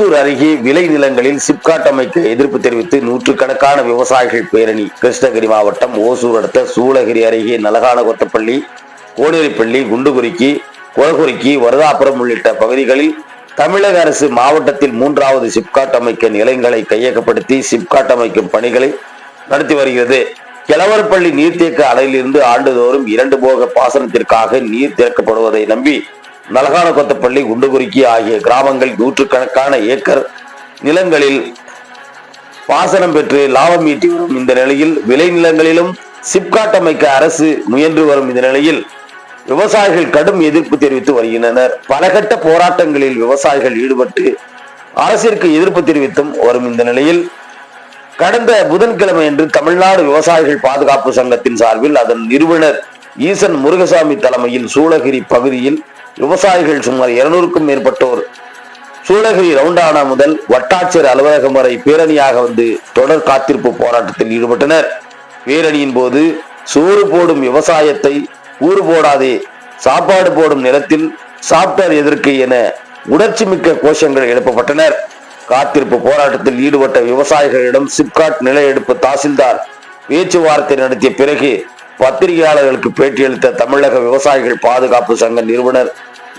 ஓசூர் அருகே விளை நிலங்களில் சிப்காட் அமைக்க எதிர்ப்பு தெரிவித்து நூற்றுக்கணக்கான விவசாயிகள் பேரணி. கிருஷ்ணகிரி மாவட்டம் ஓசூர் அடுத்த சூளகிரி அருகே நலகான கொத்தப்பள்ளி கோனேரிப்பள்ளி குண்டுகுறிக்கி குளகுறிக்கி வருதாபுரம் உள்ளிட்ட பகுதிகளில் தமிழக அரசு மாவட்டத்தில் மூன்றாவது சிப்காட் அமைக்க நிலங்களை கையகப்படுத்தி சிப்காட் அமைக்கும் பணிகளை நடத்தி வருகிறது. கிழவரப்பள்ளி நீர்த்தேக்க அணையிலிருந்து ஆண்டுதோறும் இரண்டு போக பாசனத்திற்காக நீர் திறக்கப்படுவதை நம்பி நலகானகொத்தப்பள்ளி குண்டுகுறுக்கி ஆகிய கிராமங்கள் நூற்றுக்கணக்கான ஏக்கர் நிலங்களில் பாசனம் பெற்று லாபம் ஈட்டி வரும் இந்த நிலையில் விளைநிலங்களிலும் சிப்காட் அமைக்க அரசு முயன்று வரும் இந்த நிலையில் விவசாயிகள் கடும் எதிர்ப்பு தெரிவித்து வருகின்றனர். பலகட்ட போராட்டங்களில் விவசாயிகள் ஈடுபட்டு அரசிற்கு எதிர்ப்பு தெரிவித்தும் வரும் இந்த நிலையில் கடந்த புதன்கிழமை அன்று தமிழ்நாடு விவசாயிகள் பாதுகாப்பு சங்கத்தின் சார்பில் அதன் நிறுவனர் ஈசன் முருகசாமி தலைமையில் சூளகிரி பகுதியில் விவசாயிகள் சுமார் இருநூறுக்கும் மேற்பட்டோர் சூளகிரி ரவுண்டானா முதல் வட்டாட்சியர் அலுவலகம் வரை பேரணியாக வந்து தொடர் காத்திருப்பு போராட்டத்தில் ஈடுபட்டனர். பேரணியின் போது சோறு போடும் விவசாயத்தை ஊறு போடாதே சாப்பாடு போடும் நிலத்தில் சாப்டர் எதற்கு என உணர்ச்சி மிக்க கோஷங்கள் எழுப்பப்பட்டனர். காத்திருப்பு போராட்டத்தில் ஈடுபட்ட விவசாயிகளிடம் சிப்காட் நில எடுப்பு தாசில்தார் பேச்சுவார்த்தை நடத்திய பிறகு பத்திரிகையாளர்களுக்கு பேட்டியளித்த தமிழக விவசாயிகள் பாதுகாப்பு சங்க நிறுவனர்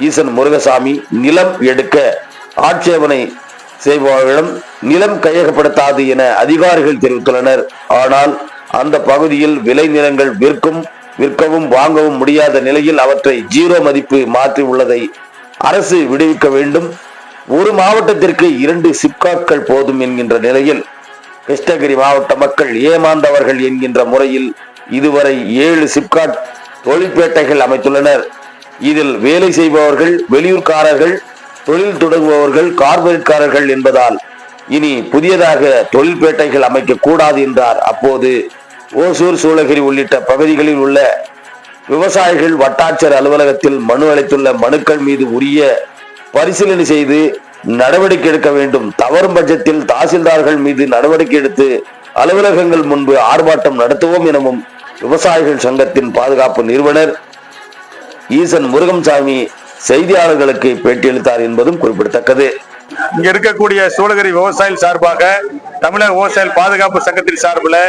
ஈசன் முருகசாமி நிலம் எடுக்க ஆட்சேபனை செய்பவர்களிடம் நிலம் கையகப்படுத்தாது என அதிகாரிகள் தெரிவித்துள்ளனர். ஆனால் அந்த பகுதியில் விளை நிலங்கள் விற்கும் விற்கவும் வாங்கவும் முடியாத நிலையில் அவற்றை ஜீரோ மதிப்பு மாற்றி உள்ளதை அரசு விடுவிக்க வேண்டும். ஒரு மாவட்டத்திற்கு இரண்டு சிப்காட்கள் போதும் என்கின்ற நிலையில் கிருஷ்ணகிரி மாவட்ட மக்கள் ஏமாந்தவர்கள் என்கின்ற முறையில் இதுவரை ஏழு சிப்காட் தொழிற்பேட்டைகள் அமைத்துள்ளனர். இதில் வேலை செய்பவர்கள் வெளியூர்காரர்கள் தொழில் தொடங்குபவர்கள் கார்பரேட்காரர்கள் என்பதால் இனி புதியதாக தொழிற்பேட்டைகள் அமைக்க கூடாது என்றார். அப்போது ஓசூர் சூளகிரி உள்ளிட்ட பகுதிகளில் உள்ள விவசாயிகள் வட்டாட்சியர் அலுவலகத்தில் மனு அளித்துள்ள மனுக்கள் மீது உரிய பரிசீலனை செய்து நடவடிக்கை எடுக்க வேண்டும். தவறும் பட்சத்தில் தாசில்தார்கள் மீது நடவடிக்கை எடுத்து அலுவலகங்கள் முன்பு ஆர்ப்பாட்டம் நடத்துவோம் எனவும் விவசாயிகள் சங்கத்தின் பாதுகாப்பு நிறுவனர் ஈசன் முருகம்சாமி செய்தியாளர்களுக்கு பேட்டியளித்தார் என்பதும் குறிப்பிடத்தக்கது. இங்க இருக்கக்கூடிய சூளகிரி விவசாயிகள் சார்பாக தமிழக விவசாயிகள் பாதுகாப்பு சங்கத்தின் சார்பில்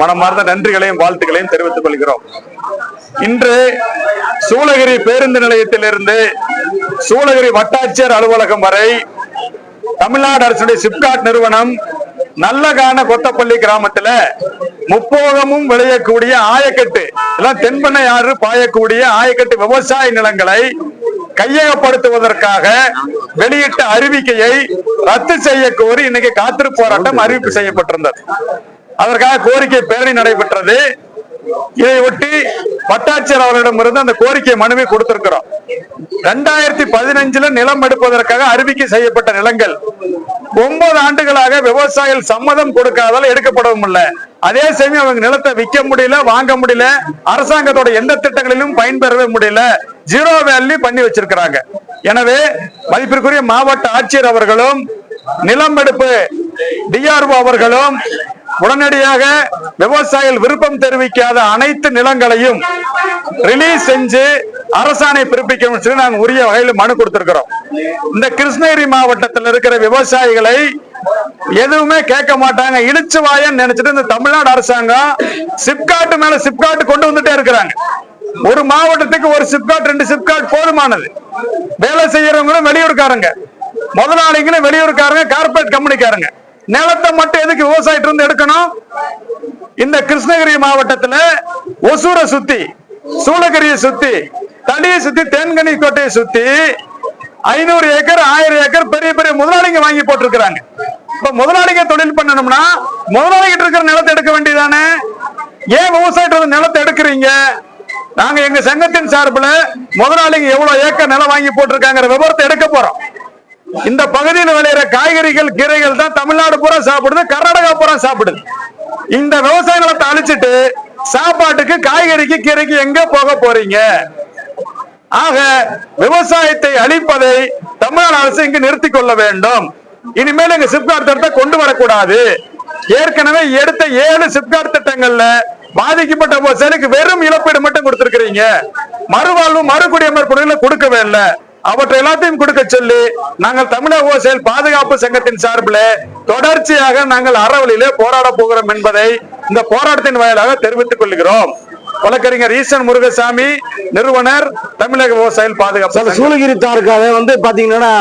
மனமார்ந்த நன்றிகளையும் வாழ்த்துக்களையும் தெரிவித்துக் கொள்கிறோம். இன்று சூளகிரி பேருந்து நிலையத்திலிருந்து சூளகிரி வட்டாட்சியர் அலுவலகம் வரை தமிழ்நாடு அரசுடைய சிப்காட் நிறுவனம் நல்லகான கொத்தப்பள்ளி கிராமத்துல முப்போகமும் விளையக்கூடிய ஆயக்கட்டு. எல்லாம் தென்பெண்ணை ஆறு பாயக்கூடிய ஆயக்கட்டு விவசாய நிலங்களை கையகப்படுத்துவதற்காக வெளியிட்ட அறிவிக்கையை ரத்து செய்ய கோரி இன்னைக்கு காத்திருப்பு போராட்டம் அறிவிப்பு செய்யப்பட்டிருந்தது. அதற்காக கோரிக்கை பேரணி நடைபெற்றது. இதை ஒட்டி வட்டாட்சியர் அவர்களிடமிருந்து அந்த கோரிக்கை மனுவை கொடுத்திருக்கிறோம். ரெண்டாயிரத்தி பதினஞ்சுல நிலம் எடுப்பதற்காக அறிவிக்கை செய்யப்பட்ட நிலங்கள் ஒன்பது ஆண்டுகளாக விவசாயிகள் சம்மதம் கொடுக்காதால எடுக்கப்படவும் இல்லை. அதே சமயம் அவங்க நிலத்தை விற்க முடியல வாங்க முடியல அரசாங்கத்தோட எந்த திட்டங்களிலும் பயன்பெறவே முடியல. ஜீரோ வேல்யூ பண்ணி வச்சிருக்கிறாங்க. எனவே மதிப்பிற்குரிய மாவட்ட ஆட்சியர் அவர்களும் நிலம் எடுப்பு டிஆர்ஓ அவர்களும் உடனடியாக விவசாயிகள் விருப்பம் தெரிவிக்காத அனைத்து நிலங்களையும் ரிலீஸ் செஞ்சு அரசாணை பிறப்பிக்கணும் சொல்லி நாங்க உரிய வகையில் மனு கொடுத்திருக்கிறோம். இந்த கிருஷ்ணகிரி மாவட்டத்தில் இருக்கிற விவசாயிகளை எதுவுமே கேட்க மாட்டாங்க. இழுச்சு வாயன்னு நினைச்சிட்டு இந்த தமிழ்நாடு அரசாங்கம் சிப்காட் மேல சிப்காட் கொண்டு வந்துட்டே இருக்கிறாங்க. ஒரு மாவட்டத்துக்கு ஒரு சிப்காட் ரெண்டு சிப்காட் போதுமானது. வேலை செய்யறவங்களும் வெளியூர்காரங்க. முதலாளிகளும் வெளியூர்காரங்க கார்பரேட் கம்பெனிக்காரங்க. நிலத்தை மட்டும் எதுக்கு விவசாயிட்டு இருந்து எடுக்கணும்? இந்த கிருஷ்ணகிரி மாவட்டத்துல ஒசூரை சுத்தி சூளகிரியை சுத்தி தடியை சுத்தி தேன்கனி கோட்டையை சுத்தி ஐநூறு ஏக்கர் ஆயிரம் ஏக்கர் பெரிய பெரிய முதலாளிங்க வாங்கி போட்டிருக்கிறாங்க. இப்ப முதலாளிங்க தொழில் பண்ணணும்னா முதலாளிகிட்ட இருக்கிற நிலத்தை எடுக்க வேண்டியதானே? ஏன் விவசாயிட்ட நிலத்தை எடுக்கிறீங்க? நாங்க எங்க சங்கத்தின் சார்பில் முதலாளிங்க எவ்வளவு ஏக்கர் நிலம் வாங்கி போட்டிருக்காங்கிற விவரத்தை எடுக்க போறோம். இந்த பகுதியில் விளையிற காய்கறிகள் கீரைகள் தான் தமிழ்நாடு பூரா சாப்பிடுது கர்நாடகா பூரா சாப்பிடுது. இந்த விவசாய நிலத்தை அழிச்சிட்டு சாப்பாட்டுக்கு காய்கறிக்கு கீரைக்கு எங்க போக போறீங்க? ஆக விவசாயத்தை அழிப்பதை தமிழ்நாடு அரசு இங்கு நிறுத்திக் கொள்ள வேண்டும். இனிமேல் இங்க சிப்காட் திட்டத்தை கொண்டு வரக்கூடாது. ஏற்கனவே எடுத்த ஏழு சிப்காட் திட்டங்கள்ல பாதிக்கப்பட்ட விவசாயிகளுக்கு வெறும் இழப்பீடு மட்டும் கொடுத்திருக்கிறீங்க. மறுவாழ்வு மறுகுடியமர்ப்பு கொடுக்கவே இல்லை அவற்றை எல்லாத்தையும் கொடுக்க சொல்லி நாங்கள் தமிழக விவசாயிகள் பாதுகாப்பு சங்கத்தின் சார்பில் தொடர்ச்சியாக நாங்கள் அறவழியிலே போராட போகிறோம் என்பதை இந்த போராட்டத்தின் வாயிலாக தெரிவித்துக் கொள்கிறோம். வழக்கறிஞர் ஈசன் முருகசாமி நிறுவனர் தமிழக விவசாயிகள் பாதுகாப்பு. சூளகிரி தாலுக்கால வந்து பாத்தீங்கன்னா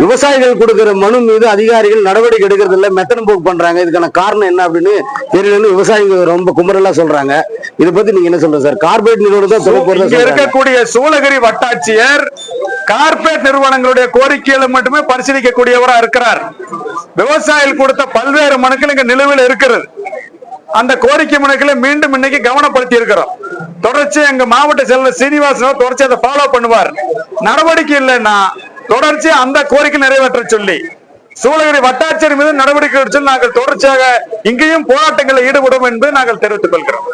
விவசாயிகள் கொடுக்கிற மனு மீது அதிகாரிகள் நடவடிக்கை எடுக்கிறது இல்ல மெத்தனம் போக்கு பண்றாங்க. இதுக்கான காரணம் என்ன அப்படின்னு தெரியலன்னு விவசாயிங்க ரொம்ப குமரலா சொல்றாங்க. இதை பத்தி நீங்க என்ன சொல்றீங்க சார்? கார்பரேட் நிறுவனம் இருக்கக்கூடிய சூளகிரி வட்டாட்சியர் கார்பரேட் நிறுவனங்களுடைய கோரிக்கைகளை மட்டுமே பரிசீலிக்கக்கூடியவரா இருக்கிறார். விவசாயிகள் கொடுத்த பல்வேறு மனுக்கள் இங்க நிலுவையில் இருக்கிறது. அந்த கோரிக்கை முனைகளை மீண்டும் இன்னைக்கு கவனப்படுத்தி இருக்கிறோம் தொடர்ச்சி எங்க மாவட்ட செயலர் சீனிவாசன் தொடர்ச்சி அதை ஃபாலோ பண்ணுவார். நடவடிக்கை இல்லைன்னா தொடர்ச்சி அந்த கோரிக்கை நிறைவேற்ற சொல்லி சூளகிரி வட்டாட்சியர் மீது நடவடிக்கை எடுத்து நாங்கள் தொடர்ச்சியாக இங்கேயும் போராட்டங்களில் ஈடுபடும் என்று நாங்கள் தெரிவித்துக் கொள்கிறோம்.